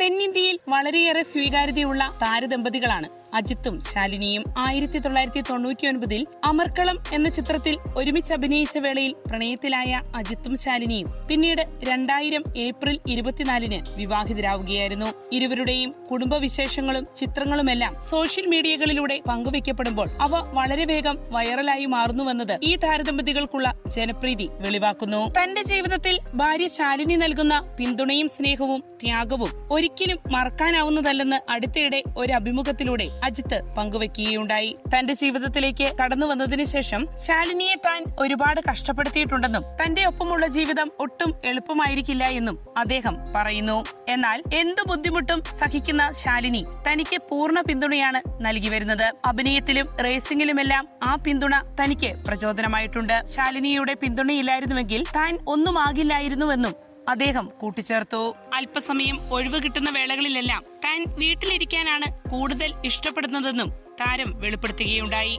തെന്നിന്ത്യയിൽ വളരെയേറെ സ്വീകാര്യതയുള്ള താരദമ്പതികളാണ്. അജിത്തും ശാലിനിയും ആയിരത്തി തൊള്ളായിരത്തി തൊണ്ണൂറ്റി ഒൻപതിൽ അമർക്കളം എന്ന ചിത്രത്തിൽ ഒരുമിച്ച് അഭിനയിച്ച വേളയിൽ പ്രണയത്തിലായ അജിത്തും ശാലിനിയും പിന്നീട് രണ്ടായിരം ഏപ്രിൽ ഇരുപത്തിനാലിന് വിവാഹിതരാവുകയായിരുന്നു. ഇരുവരുടെയും കുടുംബവിശേഷങ്ങളും ചിത്രങ്ങളുമെല്ലാം സോഷ്യൽ മീഡിയകളിലൂടെ പങ്കുവെക്കപ്പെടുമ്പോൾ അവ വളരെ വേഗം വൈറലായി മാറുന്നുവെന്നത് ഈ താരദമ്പതികൾക്കുള്ള ജനപ്രീതി വെളിവാക്കുന്നു. തന്റെ ജീവിതത്തിൽ ഭാര്യ ശാലിനി നൽകുന്ന പിന്തുണയും സ്നേഹവും ത്യാഗവും ഒരിക്കലും മറക്കാനാവുന്നതല്ലെന്ന് അടുത്തിടെ ഒരു അഭിമുഖത്തിലൂടെ അജിത്ത് പങ്കുവെക്കുകയുണ്ടായി. തന്റെ ജീവിതത്തിലേക്ക് കടന്നു വന്നതിന് ശേഷം ശാലിനിയെ താൻ ഒരുപാട് കഷ്ടപ്പെടുത്തിയിട്ടുണ്ടെന്നും തന്റെ ഒപ്പമുള്ള ജീവിതം ഒട്ടും എളുപ്പമായിരിക്കില്ല എന്നും അദ്ദേഹം പറയുന്നു. എന്നാൽ എന്തു ബുദ്ധിമുട്ടും സഹിക്കുന്ന ശാലിനി തനിക്ക് പൂർണ പിന്തുണയാണ് നൽകി വരുന്നത്. അഭിനയത്തിലും റേസിംഗിലുമെല്ലാം ആ പിന്തുണ തനിക്ക് പ്രചോദനമായിട്ടുണ്ട്. ശാലിനിയുടെ പിന്തുണയില്ലായിരുന്നുവെങ്കിൽ താൻ ഒന്നും ഒന്നുമാകില്ലായിരുന്നുവെന്നും അദ്ദേഹം കൂട്ടിച്ചേർത്തു. അല്പസമയം ഒഴിവ് കിട്ടുന്ന വേളകളിലെല്ലാം താൻ വീട്ടിലിരിക്കാനാണ് കൂടുതൽ ഇഷ്ടപ്പെടുന്നതെന്നും താരം വെളിപ്പെടുത്തുകയുണ്ടായി.